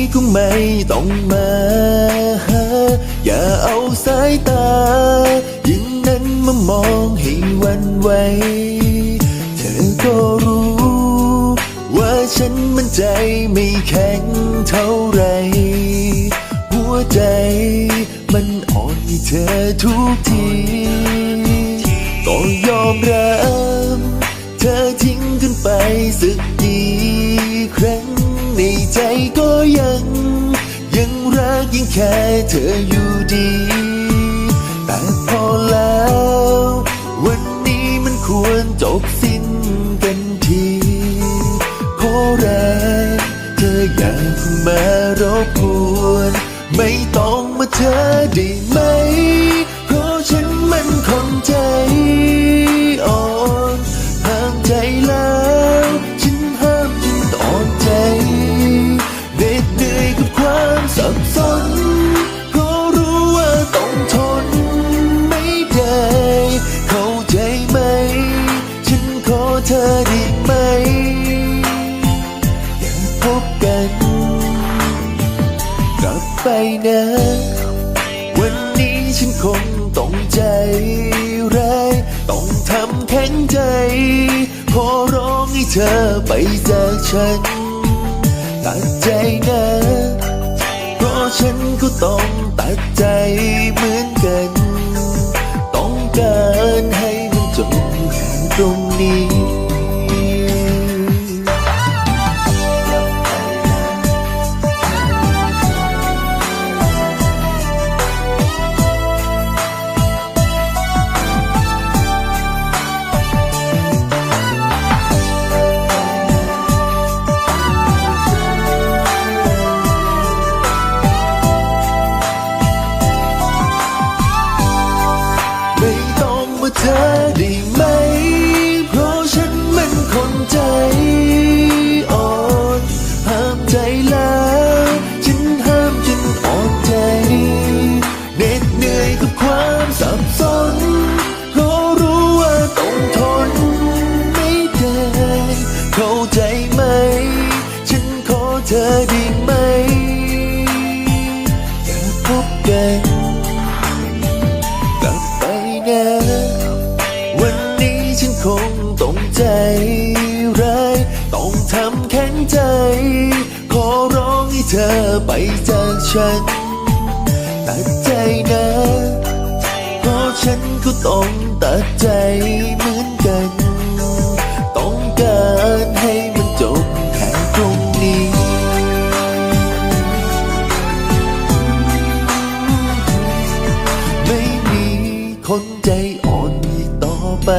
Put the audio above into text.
ไหมวันไหนก็ไม่ต้องมาหาอย่าเอาสายตาอย่างนั้นมามองให้วันไหวเธอก็รู้ ว่าฉันมันใจไม่แข็งเท่าไรหัวใจมันอ่อนให้เธอทุกทีก็ยอมรับเธอทิ้งกันไปสัก แค่เธออยู่ดี แต่พอแล้ว วันนี้มันควรจบสิ้นกันทีขอรักเธออย่าพิ่งมารบกวน ไม่ต้องมาเธอได้ไหม อได้ไหมอย่าพบกัน กลับไปนะ วันนี้ฉันคงต้องใจร้ายต้องทำแข็งใจ ขอร้องให้เธอไปจากฉันตัดใจนะ เพราะฉันก็ต้องตัดใจเหมือนกัน ต้องการให้มันจบแค่ตรงนี้ เธอได้ไหม เพราะฉันมันคนใจอ่อนห้ามใจแล้วฉันห้ามจนอ่อนใจเหน็ดเหนื่อยกับความสับสนเพราะรู้ว่าต้องทนไม่ได้เข้าใจไหม ฉันขอเธอได้ ใจ ขอร้องให้เธอไปจากฉัน ตัดใจนะเพราะฉันก็ต้องตัดใจเหมือนกัน ต้องการให้มันจบแค่ตรงนี้ไม่มีคนใจอ่อนอีกต่อไป